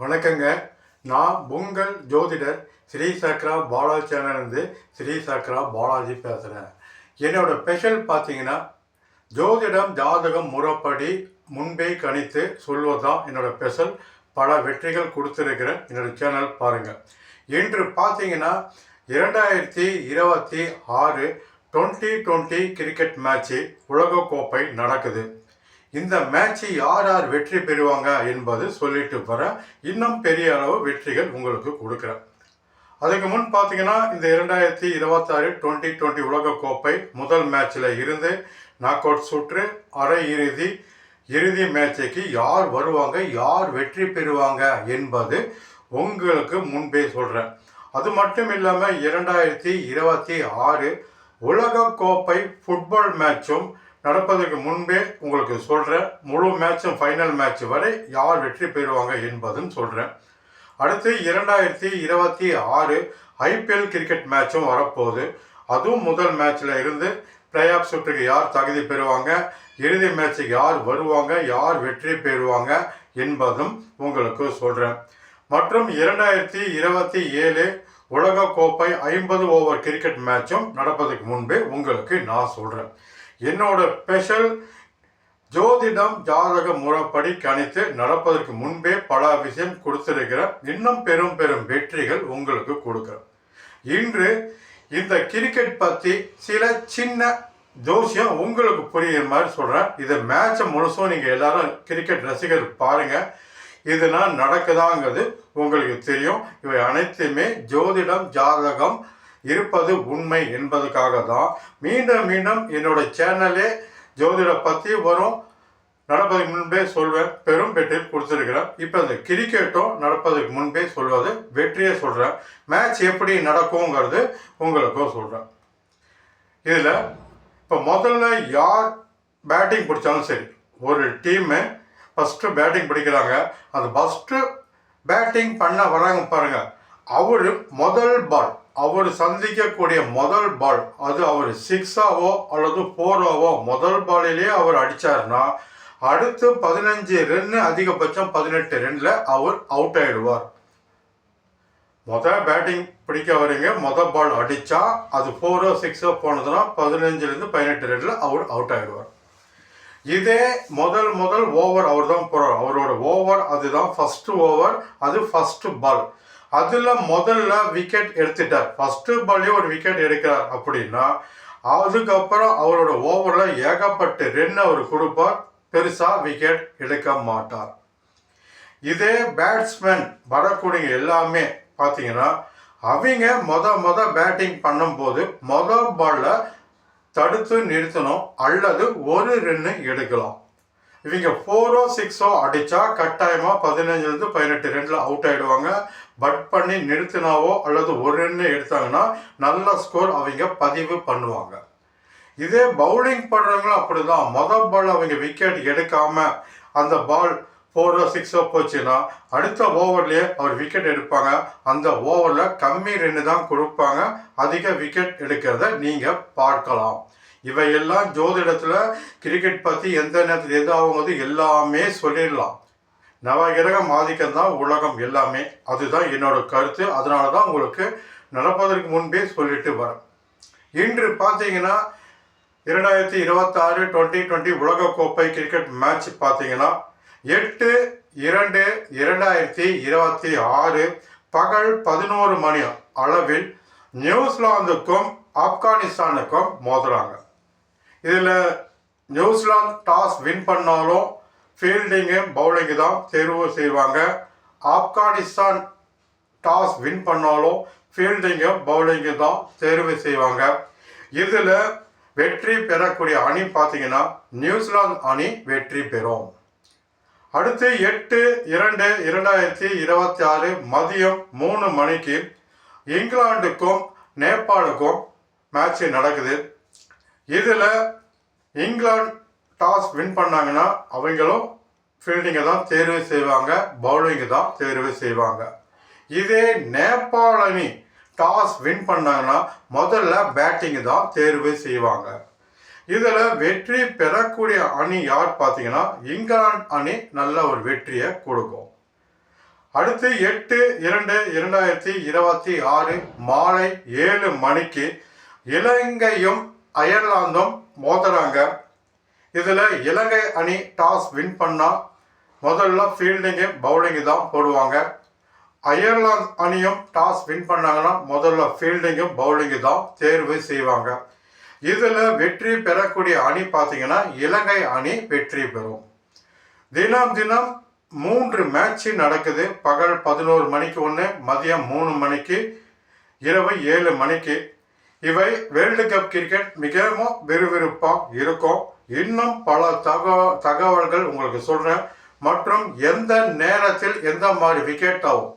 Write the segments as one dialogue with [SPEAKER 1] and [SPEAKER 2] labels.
[SPEAKER 1] வணக்கங்க. நான் உங்கள் ஜோதிடர் ஸ்ரீ சக்ரா பாலாஜி சேனல்லேருந்து ஸ்ரீ சக்ரா பாலாஜி பேசுகிறேன் என்னோடய ஸ்பெஷல் பார்த்தீங்கன்னா ஜோதிடம் ஜாதகம் முறைப்படி முன்பே கணித்து சொல்வதுதான் என்னோட ஸ்பெஷல். பல வெற்றிகள் கொடுத்துருக்கிறேன் என்னோடய சேனல் பாருங்கள் இன்று பார்த்தீங்கன்னா இரண்டாயிரத்தி இருபத்தி ஆறு டுவெண்ட்டி டுவெண்ட்டி கிரிக்கெட் மேட்ச்சு உலகக்கோப்பை நடக்குது. இந்த மேட்சை யார் யார் வெற்றி பெறுவாங்க என்பது சொல்லிட்டு வர இன்னும் பெரிய அளவு வெற்றிகள் உங்களுக்கு கொடுக்குறேன். அதுக்கு முன் பார்த்தீங்கன்னா இந்த இரண்டாயிரத்தி இருபத்தாறு டுவெண்ட்டி டுவெண்ட்டி உலகக்கோப்பை முதல் மேட்ச்சில் இருந்து நாக் அவுட் சுற்று அரை இறுதி இறுதி மேட்சுக்கு யார் வருவாங்க யார் வெற்றி பெறுவாங்க என்பது உங்களுக்கு முன்பே சொல்கிறேன் அது மட்டும் இல்லாமல் இரண்டாயிரத்தி இருபத்தி ஆறு உலகக்கோப்பை ஃபுட்பால் மேட்சும் நடப்பதற்கு முன்பே உங்களுக்கு சொல்கிறேன் முழு மேட்சும் ஃபைனல் மேட்ச் வரை யார் வெற்றி பெறுவாங்க என்பதும் சொல்கிறேன் அடுத்து இரண்டாயிரத்தி இருபத்தி ஆறு ஐபிஎல் கிரிக்கெட் மேட்சும் வரப்போகுது. அதுவும் முதல் மேட்ச்சில் இருந்து பிளே ஆஃப் சுற்றுக்கு யார் தகுதி பெறுவாங்க இறுதி மேட்சுக்கு யார் வருவாங்க யார் வெற்றி பெறுவாங்க என்பதும் உங்களுக்கு சொல்கிறேன் மற்றும் இரண்டாயிரத்தி இருபத்தி ஏழு உலகக்கோப்பை ஐம்பது ஓவர் கிரிக்கெட் மேட்சும் நடப்பதற்கு முன்பே உங்களுக்கு நான் சொல்கிறேன் என்னோட ஸ்பெஷல் ஜோதிடம் ஜாதக முறைப்படி கணித்து நடப்பதற்கு முன்பே பல விஷயம் கொடுத்திருக்கிறேன் இன்னும் பெரும் பெரும் வெற்றிகள் உங்களுக்கு கொடுக்குறேன். இன்று இந்த கிரிக்கெட் பற்றி சில சின்ன ஜோசியம் உங்களுக்கு புரியுற மாதிரி சொல்கிறேன் இது மேட்சை முழுசும் நீங்கள் எல்லாரும் கிரிக்கெட் ரசிகர் பாருங்கள் இதனால் நடக்குதாங்கிறது உங்களுக்கு தெரியும். இவை அனைத்துமே ஜோதிடம் ஜாதகம் இருப்பது உண்மை என்பதுக்காக தான் மீண்டும் மீண்டும் என்னோட சேனலே ஜோதிட பற்றி வரும். நடப்பதுக்கு முன்பே சொல்வேன் பெரும் வெற்றி கொடுத்துருக்கிறேன். இப்போ இந்த கிரிக்கெட்டும் நடப்பதற்கு முன்பே சொல்வது வெற்றியை சொல்கிறேன் மேட்ச் எப்படி நடக்குங்கிறது உங்களுக்கும் சொல்கிறேன் இதில் இப்போ முதல்ல யார் பேட்டிங் பிடிச்சாலும் சரி ஒரு டீமு ஃபஸ்ட்டு பேட்டிங் பிடிக்கிறாங்க. அந்த ஃபஸ்ட்டு பேட்டிங் பண்ண வராங்க பாருங்கள் அவர் முதல் பால் அவர் சந்திக்கக்கூடிய முதல் பால் அது அவர் சிக்ஸாவோ அல்லது ஃபோராவோ முதல் பாலிலே அவர் அடித்தார்னா அடுத்து பதினஞ்சு ரன்னு அதிகபட்சம் பதினெட்டு ரன்ல அவர் அவுட் ஆயிடுவார். மொதல் பேட்டிங் பிடிக்க வரீங்க மொதல் பால் அடித்தா அது ஃபோரோ சிக்ஸோ போனதுன்னா பதினஞ்சுலேருந்து பதினெட்டு ரன்ல அவர் அவுட் ஆயிடுவார். இதே முதல் முதல் ஓவர் அவர் தான் போகிறார் அவரோட ஓவர் அதுதான் ஃபர்ஸ்ட் ஓவர் அது ஃபர்ஸ்ட் பால் அதில் முதல்ல விக்கெட் எடுத்துட்டார். ஃபர்ஸ்ட் பாலே ஒரு விக்கெட் எடுக்கிறார் அப்படின்னா அதுக்கப்புறம் அவரோட ஓவரில் ஏகப்பட்ட ரன் அவர் கொடுப்பார். பெருசாக விக்கெட் எடுக்க மாட்டார். இதே பேட்ஸ்மேன் வரக்கூடிய எல்லாமே பார்த்தீங்கன்னா அவங்க மொத மொத பேட்டிங் பண்ணும்போது மொதல் பாலில் தடுத்து நிறுத்தணும் அல்லது ஒரு ரன்னு எடுக்கலாம். இவங்க ஃபோரோ சிக்ஸோ அடித்தா கட்டாயமாக பதினஞ்சுலேருந்து பதினெட்டு ரெண்டில் அவுட் ஆகிடுவாங்க பட் பண்ணி நிறுத்தினாவோ அல்லது ஒரு ரன்னு எடுத்தாங்கன்னா நல்ல ஸ்கோர் அவங்க பதிவு பண்ணுவாங்க. இதே பவுலிங் பண்ணுறவங்களும் அப்படிதான். மொதல் பால் அவங்க விக்கெட் எடுக்காமல் அந்த பால் ஃபோரோ சிக்ஸோ போச்சுன்னா அடுத்த ஓவர்லேயே அவர் விக்கெட் எடுப்பாங்க. அந்த ஓவரில் கம்மி ரெண்டு தான் கொடுப்பாங்க. அதிக விக்கெட் எடுக்கிறத நீங்கள் பார்க்கலாம். இவையெல்லாம் ஜோதிடத்தில் கிரிக்கெட் பற்றி எந்த நேரத்தில் எது ஆகும்போது எல்லாமே சொல்லிடலாம். நவகிரகம் ஆதிக்கம் தான் உலகம் எல்லாமே. அதுதான் என்னோட கருத்து. அதனால தான் உங்களுக்கு நடப்பதற்கு முன்பே சொல்லிட்டு வரேன். இன்று பார்த்தீங்கன்னா இரண்டாயிரத்தி இருபத்தாறு டுவெண்ட்டி டுவெண்ட்டி உலகக்கோப்பை கிரிக்கெட் மேட்ச் பார்த்தீங்கன்னா எட்டு இரண்டு இரண்டாயிரத்தி இருபத்தி ஆறு பகல் பதினோரு மணி அளவில் நியூசிலாந்துக்கும் ஆப்கானிஸ்தானுக்கும் மோதுறாங்க. இதில் நியூசிலாந்து டாஸ் வின் பண்ணாலும் ஃபீல்டிங்கு பவுலிங்கு தான் தேர்வு செய்வாங்க. ஆப்கானிஸ்தான் டாஸ் வின் பண்ணாலும் ஃபீல்டிங்கு பவுலிங்கு தான் தேர்வு செய்வாங்க. இதில் வெற்றி பெறக்கூடிய அணி பார்த்தீங்கன்னா நியூசிலாந்து அணி வெற்றி பெறும். அடுத்து எட்டு இரண்டு இரண்டாயிரத்தி இருபத்தி ஆறு மதியம் மூணு மணிக்கு இங்கிலாந்துக்கும் நேபாளுக்கும் மேட்ச் நடக்குது. இதில் இங்கிலாந்து டாஸ் வின் பண்ணாங்கன்னா அவங்களும் ஃபீல்டிங்கை தான் தேர்வு செய்வாங்க பவுலிங்கை தான் தேர்வு செய்வாங்க. இதே நேபாள் அணி டாஸ் வின் பண்ணாங்கன்னா முதல்ல பேட்டிங்கு தான் தேர்வு செய்வாங்க. இதில் வெற்றி பெறக்கூடிய அணி யார் பார்த்தீங்கன்னா இங்கிலாந்து அணி நல்ல ஒரு வெற்றியை கொடுக்கும். அடுத்து எட்டு இரண்டு இரண்டாயிரத்தி இருபத்தி ஆறு மாலை ஏழு மணிக்கு இலங்கையும் அயர்லாந்தும் மோதுறாங்க. இதில் இலங்கை அணி டாஸ் வின் பண்ணால் முதல்ல ஃபீல்டிங்கு பவுலிங்கு தான் போடுவாங்க. அயர்லாந்து அணியும் டாஸ் வின் பண்ணாங்கன்னா முதல்ல ஃபீல்டிங்கும் பவுலிங்கு தான் தேர்வு செய்வாங்க. இதில் வெற்றி பெறக்கூடிய அணி பார்த்தீங்கன்னா இலங்கை அணி வெற்றி பெறும். தினம் தினம் மூன்று மேட்ச்சு நடக்குது. பகல் பதினோரு மணிக்கு ஒன்று மதியம் மூணு மணிக்கு இரவு ஏழு மணிக்கு. இவை வேர்ல்டு கப் கிரிக்கெட் மிகவும் விறுவிறுப்பாக இருக்கும். இன்னும் பல தக தகவல்கள் உங்களுக்கு சொல்கிறேன் மற்றும் எந்த நேரத்தில் எந்த மாதிரி விக்கெட் ஆகும்?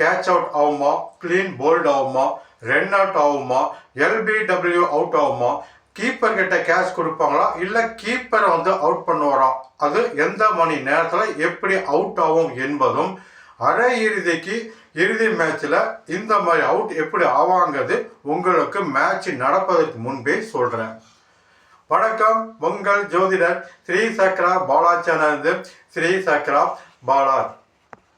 [SPEAKER 1] கேட்ச் அவுட் ஆகுமா? க்ளீன் போல்ட் ஆகுமா? ரன் அவுட் ஆகுமா? எல்பிடபிள்யூ அவுட் ஆகுமா? கீப்பர் கிட்ட கேஷ் கொடுப்பாங்களா? இல்லை கீப்பரை வந்து அவுட் பண்ணுவாரா? அது எந்த மணி நேரத்தில் எப்படி அவுட் ஆகும் என்பதும் அரை இறுதிக்கு இறுதி மேட்ச்சில் இந்த மாதிரி அவுட் எப்படி ஆவாங்கிறது உங்களுக்கு மேட்ச் நடப்பதற்கு முன்பே சொல்கிறேன் வணக்கம் உங்கள் ஜோதிடர் ஸ்ரீ சக்ரா பாலா ஸ்ரீ சக்ரா பாலா